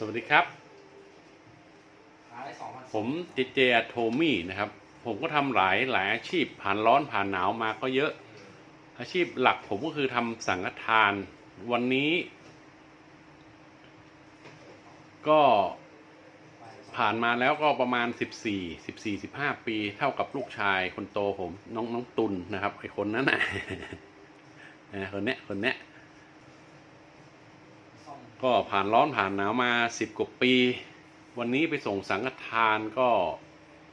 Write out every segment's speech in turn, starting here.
สวัสดีครับหาได้สองพันผมเจเจโทมี่นะครับ ผมก็ทำหลายหลายอาชีพผ่านร้อนผ่านหนาวมาก็เยอะ อาชีพหลักผมก็คือทำสังฆทาน วันนี้ ก็ผ่านมาแล้วก็ประมาณ 14 14 15 ปี เท่ากับลูกชายคนโตผม น้องน้องตุลนะครับไอคนนั้นน่ะนะคนเนี้ยคนเนี้ยซ่อม ก็ผ่านร้อนผ่านหนาวมาสิบกว่าปี วันนี้ไปส่งสังฆทานก็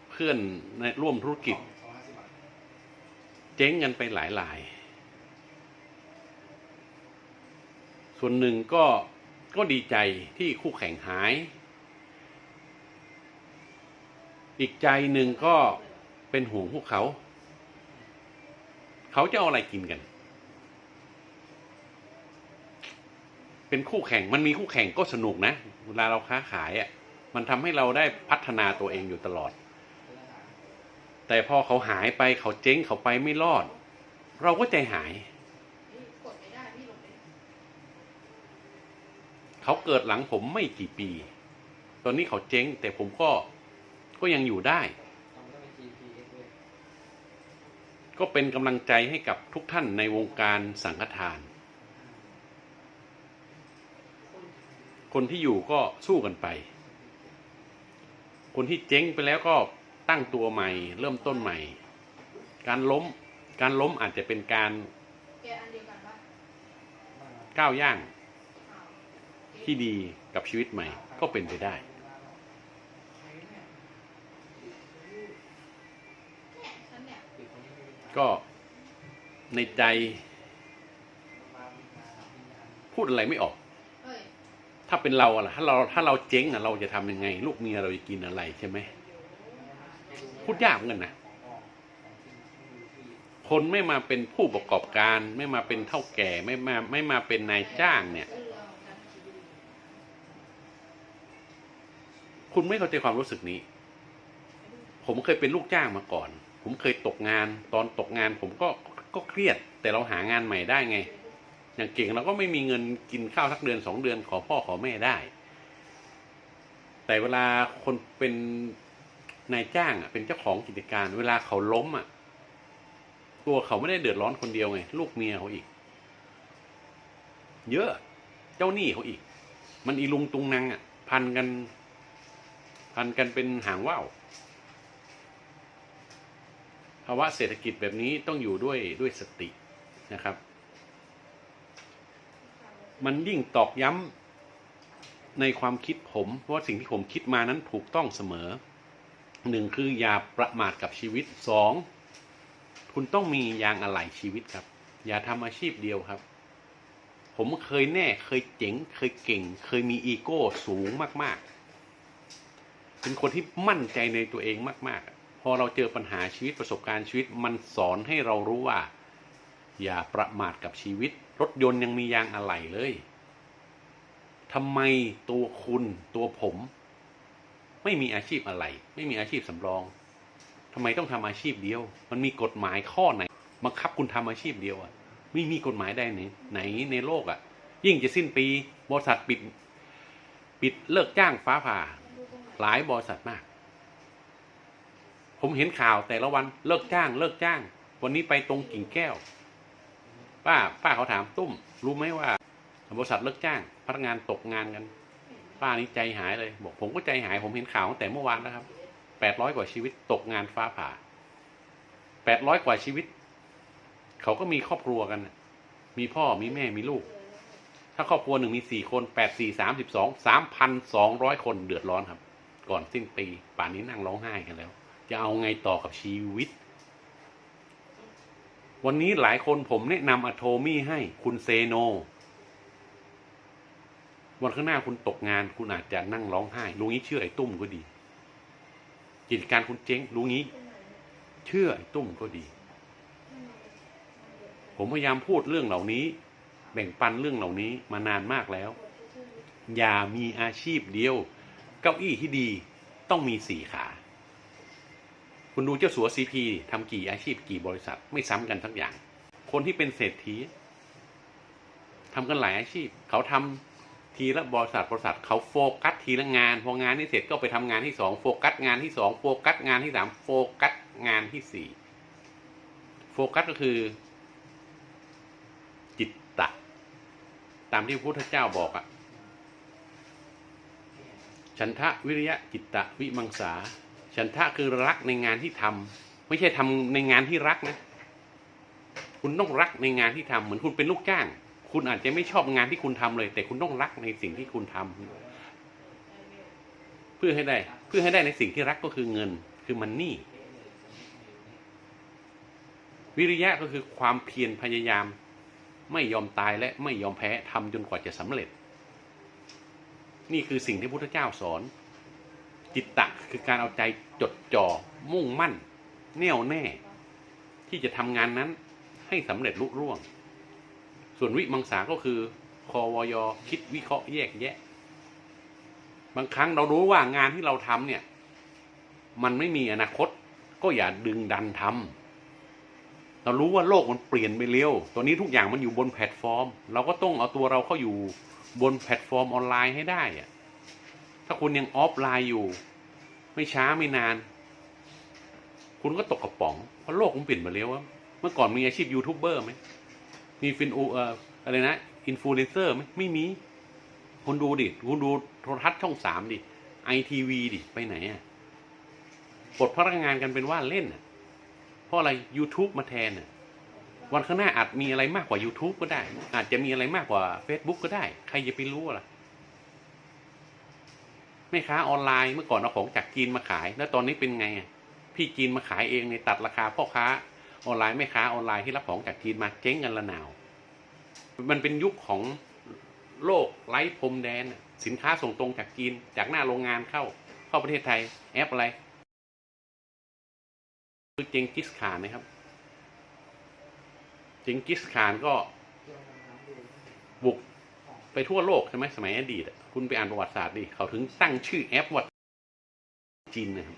เพื่อนในร่วมธุรกิจ เจ๊งกันไปหลายหลาย ส่วนหนึ่งก็ก็ดีใจที่คู่แข่งหาย อีกใจหนึ่งก็เป็นห่วงพวกเขา เขาจะเอาอะไรกินกัน เป็นคู่แข่งมันมีคู่แข่งก็สนุกนะ เวลาเราค้าขายอะ่ะมันทำให้เราได้พัฒนาตัวเองอยู่ตลอด แต่พอเขาหายไปเขาเจ๊งเขาไปไม่รอด เราก็ใจหาย เขาเกิดหลังผมไม่กี่ปี ตอนนี้เขาเจ๊ง แต่ผมก็ก็ยังอยู่ได้ ก็เป็นกำลังใจให้กับทุกท่านในวงการสังฆทาน คนที่อยู่ก็สู้กันไป คนที่เจ๊งไปแล้วก็ตั้งตัวใหม่ เริ่มต้นใหม่ การล้ม การล้มอาจจะเป็นการแกอันเดียวกันปะบ้านเราก้าวย่างอ้าวที่ดีกับชีวิตใหม่ก็เป็นไปได้เนี่ยฉันเนี่ยเด็กคนนี้ไม่มีตังค์ก็ในใจมามีงานมีงานพูดอะไรไม่ออกเฮ้ยถ้าเป็นเราอะล่ะถ้าเราถ้าเราเจ๊งอะเราจะทำยังไง ลูกเมียเราจะกินอะไรใช่ไหมพูดยากเหมือนกันนะคนไม่มาเป็นผู้ประกอบการ ไม่มาเป็นเท่าแก่ไม่มาไม่มาเป็นนายจ้างเนี่ย คุณไม่เข้าใจความรู้สึกนี้ ผมเคยเป็นลูกจ้างมาก่อน ผมเคยตกงาน ตอนตกงานผมก็ก็เครียด แต่เราหางานใหม่ได้ไง อย่างเก่งเราก็ไม่มีเงินกินข้าวสักเดือนสองเดือนขอพ่อขอแม่ได้ แต่เวลาคนเป็นนายจ้างอะ เป็นเจ้าของกิจการ เวลาเขาล้มอะ ตัวเขาไม่ได้เดือดร้อนคนเดียวไง ลูกเมียเขาอีก เยอะเจ้าหนี้เขาอีก มันอีลุงตุงนางอะ พันกัน พันกันเป็นหางว่าวภาวะเศรษฐกิจแบบนี้ต้องอยู่ด้วยด้วยสตินะครับ มันยิ่งตอกย้ำในความคิดผมว่าสิ่งที่ผมคิดมานั้นถูกต้องเสมอหนึ่งคืออย่าประมาทกับชีวิตสองคุณต้องมียางอะไหล่ชีวิตครับ อย่าทำอาชีพเดียวครับ ผมเคยแน่เคยเจ๋ง เคยเก่ง เคยมีอีโก้สูงมาก ๆ เป็นคนที่มั่นใจในตัวเองมาก ๆ พอเราเจอปัญหาชีวิตประสบการณ์ชีวิต มันสอนให้เรารู้ว่า อย่าประมาทกับชีวิต รถยนต์ยังมียางอะไหล่เลยทำไมตัวคุณตัวผม ไม่มีอาชีพอะไร ไม่มีอาชีพสำรองทำไมต้องทำอาชีพเดียว มันมีกฎหมายข้อไหนบังคับคุณทำอาชีพเดียวอะไม่มีกฎหมายใดไหนไหนในโลกอะยิ่งจะสิ้นปีบริษัทปิด ปิดเลิกจ้างฟ้าผ่า หลายบริษัทมาก ผมเห็นข่าวแต่ละวันเลิกจ้าง เลิกจ้าง วันนี้ไปตรงกิ่งแก้ว ป้าป้าเขาถามตุ้ม รู้ไหมว่าบริษัทเลิกจ้าง พนักงานตกงานกัน ป้านี่ใจหายเลย บอกผมก็ใจหาย ผมเห็นข่าวตั้งแต่เมื่อวานแล้วครับแปดร้อยกว่าชีวิตตกงานฟ้าผ่าแปดร้อยกว่าชีวิต เขาก็มีครอบครัวกัน มีพ่อมีแม่มีลูก ถ้าครอบครัวหนึ่งมีสี่คนแปดสี่สามสิบสองสามพันสองร้อยคนเดือดร้อนครับ ก่อนสิ้นปี ป่านนี้นั่งร้องไห้กันแล้ว จะเอาไงต่อกับชีวิต วันนี้หลายคนผมแนะนำอะโทมี่ให้คุณเซโน วันข้างหน้าคุณตกงาน คุณอาจจะนั่งร้องไห้ลุงนี้เชื่อไอ้ตุ้มก็ดี กิจการคุณเจ๊งลุงนี้ เชื่อไอ้ตุ้มก็ดี ผมพยายามพูดเรื่องเหล่านี้ แบ่งปันเรื่องเหล่านี้มานานมากแล้ว อย่ามีอาชีพเดียว เก้าอี้ที่ดีต้องมีสี่ขา คุณดูเจ้าสัวซีพีทำกี่อาชีพกี่บริษัทไม่ซ้ำกันทั้งอย่าง คนที่เป็นเศรษฐีทำกันหลายอาชีพ เขาทำทีละบริษัทบริษัทเขาโฟกัสทีละงานพองานนี้เสร็จก็ไปทำงานที่สองโฟกัสงานที่สองโฟกัสงานที่สามโฟกัสงานที่สี่โฟกัสก็คือ จิตตะ ตามที่พระพุทธเจ้าบอกอะฉันทะวิริยะจิตตะวิมังสา ฉันทะคือรักในงานที่ทำไม่ใช่ทำในงานที่รักนะ คุณต้องรักในงานที่ทำเหมือนคุณเป็นลูกจ้าง คุณอาจจะไม่ชอบงานที่คุณทำเลย แต่คุณต้องรักในสิ่งที่คุณทำเพื่อให้ได้ เพื่อให้ได้ในสิ่งที่รักก็คือเงิน คือมันนี่ วิริยะก็คือความเพียรพยายาม ไม่ยอมตายและไม่ยอมแพ้ทำจนกว่าจะสำเร็จ นี่คือสิ่งที่พุทธเจ้าสอน จิตตะคือการเอาใจจดจ่อมุ่งมั่น แน่วแน่ ที่จะทำงานนั้นให้สำเร็จลุล่วง ส่วนวิมังสาก็คือคอวยคิดวิเคราะห์แยกแยะ บางครั้งเรารู้ว่างานที่เราทำเนี่ย มันไม่มีอนาคต ก็อย่าดึงดันทำเรารู้ว่าโลกมันเปลี่ยนไปเร็วตอนนี้ทุกอย่างมันอยู่บนแพลตฟอร์ม เราก็ต้องเอาตัวเราเข้าอยู่บนแพลตฟอร์มออนไลน์ให้ได้อะ ถ้าคุณยังออฟไลน์อยู่ ไม่ช้าไม่นาน คุณก็ตกกระป๋อง เพราะโลกมันเปลี่ยนไปเร็วอะเมื่อก่อนมีอาชีพยูทูบเบอร์ไหมมีฟินอูเอ่ออะไรนะอินฟลูเอนเซอร์ไหมไม่มีคุณดูดิคุณดูโทรทัศน์ช่องสามดิไอทีวีดิไปไหนอะปลดพนักงานกันเป็นว่าเล่นอะเพราะอะไร YouTube มาแทนอะวันข้างหน้าอาจมีอะไรมากกว่า YouTube ก็ได้ อาจจะมีอะไรมากกว่า Facebook ก็ได้ ใครจะไปรู้ล่ะ แม่ค้าออนไลน์เมื่อก่อนเอาของจากจีนมาขาย แล้วตอนนี้เป็นไงอะพี่จีนมาขายเองในตัดราคาพ่อค้าออนไลน์แม่ค้าออนไลน์ที่รับของจากจีนมาเจ๊งกันละหนาว มันเป็นยุคของโลกไร้พรมแดน สินค้าส่งตรงจากจีนจากหน้าโรงงานเข้า เข้าประเทศไทยแอปอะไรคือเจงกิสขานนะครับ เจงกิสขานก็บุก ไปทั่วโลกใช่ไหมสมัยอดีตคุณไปอ่านประวัติศาสตร์ดิเขาถึงตั้งชื่อแอปว่าจีนนะครับ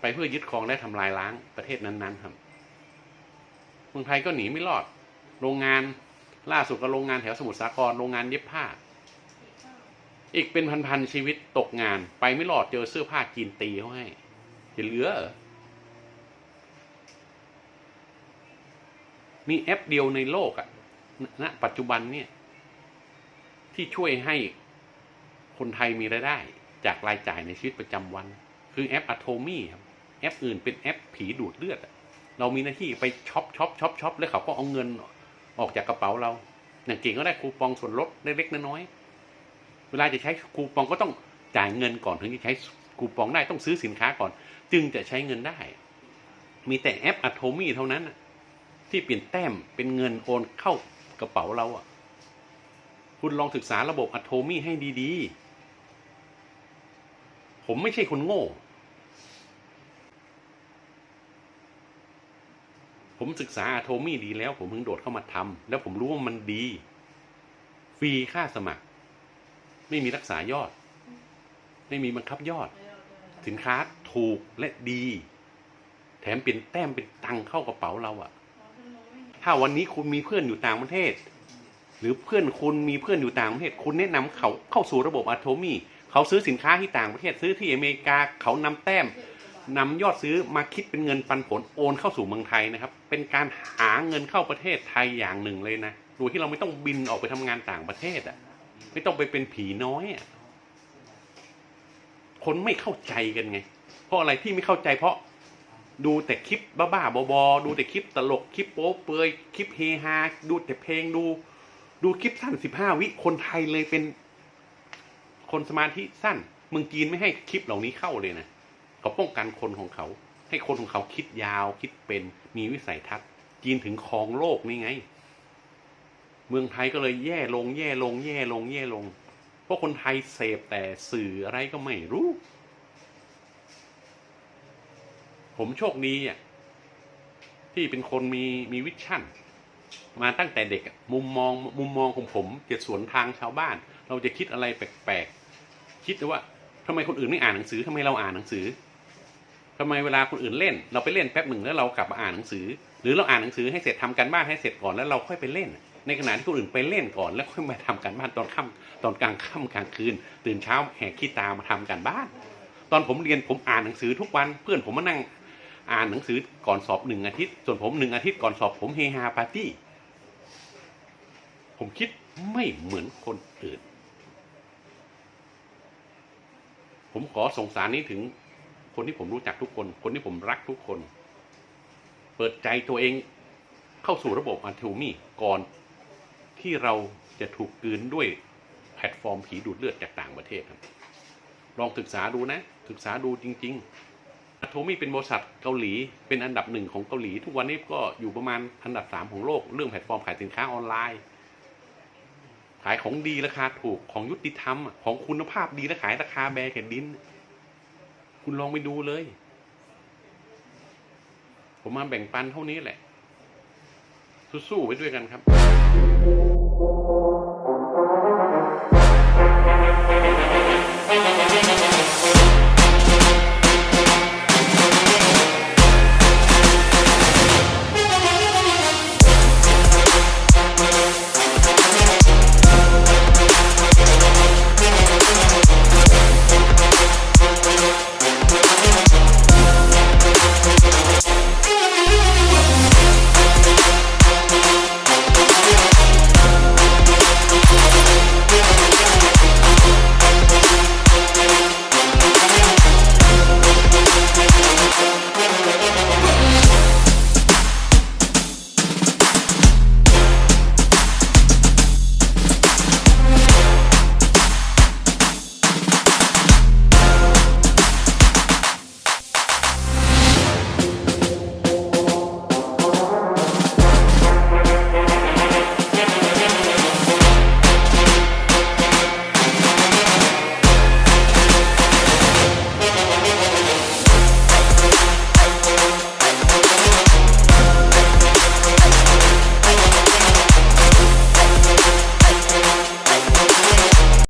ไปเพื่อยึดครองและทำลายล้างประเทศนั้นๆครับเมืองไทยก็หนีไม่รอด โรงงานล่าสุดก็โรงงานแถวสมุทรสาครโรงงานเย็บผ้า อีกเป็นพันๆชีวิตตกงาน ไปไม่รอดเจอเสื้อผ้าจีนตีเขาให้จะเหลือเหรอมีแอปเดียวในโลกอะ ณปัจจุบันเนี่ย ที่ช่วยให้คนไทยมีรายได้ จากรายจ่ายในชีวิตประจำวัน คือแอป a t o m y ครับแอปอื่นเป็นแอปผีดูดเลือดเรามีหน้าที่ไปช็อปช็อปช็อปช็อปแล้วเขาก็เอาเงินออกจากกระเป๋าเราอย่างเก่งก็ได้คูปองส่วนลดเล็กๆน้อยๆเวลาจะใช้คูปองก็ต้องจ่ายเงินก่อนถึงจะใช้คูปองได้ต้องซื้อสินค้าก่อน จึงจะใช้เงินได้ มีแต่แอป a t o m y เท่านั้นที่เปลี่ยนแต้มเป็นเงินโอนเข้า กระเป๋าเราอะ คุณลองศึกษาระบบ a t o m y ให้ดีๆ ผมไม่ใช่คนโง่ ผมศึกษาอะโทมี่ดีแล้ว ผมเพิ่งโดดเข้ามาทำแล้วผมรู้ว่ามันดี ฟรีค่าสมัคร ไม่มีรักษายอด ไม่มีบังคับยอด สินค้าถูกและดี แถมเป็นแต้มเป็นตังเข้ากระเป๋าเราอะ ถ้าวันนี้คุณมีเพื่อนอยู่ต่างประเทศ หรือเพื่อนคุณมีเพื่อนอยู่ต่างประเทศ คุณแนะนำเขาเข้าสู่ระบบอะโทมี่เขาซื้อสินค้าที่ต่างประเทศซื้อที่อเมริกาเขานำแต้มนำยอดซื้อมาคิดเป็นเงินปันผลโอนเข้าสู่เมืองไทยนะครับ เป็นการหาเงินเข้าประเทศไทยอย่างหนึ่งเลยนะโดยที่เราไม่ต้องบินออกไปทำงานต่างประเทศอะ ไม่ต้องไปเป็นผีน้อยอะคนไม่เข้าใจกันไง เพราะอะไรที่ไม่เข้าใจเพราะ ดูแต่คลิปบ้าๆบอๆดูแต่คลิปตลกคลิปโป๊เปลือยคลิปเฮฮาดูแต่เพลงดู ดูคลิปสั้นสิบห้าวิคนไทยเลยเป็น คนสมาธิสั้นเมืองจีนไม่ให้คลิปเหล่านี้เข้าเลยนะเขาป้องกันคนของเขา ให้คนของเขาคิดยาวคิดเป็นมีวิสัยทัศน์ จีนถึงครองโลกนี่ไง เมืองไทยก็เลยแย่ลงแย่ลงแย่ลงแย่ลง เพราะคนไทยเสพแต่สื่ออะไรก็ไม่รู้ ผมโชคดีอะที่เป็นคนมีมีวิชั่น มาตั้งแต่เด็กมุมมองมุมมองของผมจะสวนทางชาวบ้าน เราจะคิดอะไรแปลกๆคิดว่าทำไมคนอื่นไม่อ่านหนังสือทำไมเราอ่านหนังสือทำไมเวลาคนอื่นเล่น เราไปเล่นแป๊บหนึ่งแล้วเรากลับมาอ่านหนังสือ หรือเราอ่านหนังสือให้เสร็จทำการบ้านให้เสร็จก่อนแล้วเราค่อยไปเล่น ในขณะที่คนอื่นไปเล่นก่อน แล้วค่อยมาทำการบ้านตอนค่ำตอนกลางค่ำกลางคืน ตื่นเช้าแหกขี้ตามาทำการบ้าน ตอนผมเรียนผมอ่านหนังสือทุกวันเพื่อนผมมานั่ง อ่านหนังสือก่อนสอบหนึ่งอาทิตย์ ส่วนผมหนึ่งอาทิตย์ก่อนสอบผมเฮฮาปาร์ตี้ ผมคิดไม่เหมือนคนอื่น ผมขอส่งสารนี้ถึงคนที่ผมรู้จักทุกคน คนที่ผมรักทุกคน เปิดใจตัวเองเข้าสู่ระบบอันทูมี่ก่อนที่เราจะถูกกืนด้วยแพลตฟอร์มผีดูดเลือดจากต่างประเทศครับ ลองศึกษาดูนะ ศึกษาดูจริง ๆ โทมี่เป็นบริษัทเกาหลีเป็นอันดับหนึ่งของเกาหลี ทุกวันนี้ก็อยู่ประมาณอันดับสามของโลก เรื่องแพลตฟอร์มขายสินค้าออนไลน์ ขายของดีราคาถูกของยุติธรรม ของคุณภาพดีและขายราคาแบร์แผ่นดิน คุณลองไปดูเลย ผมมาแบ่งปันเท่านี้แหละสู้ๆไปด้วยกันครับ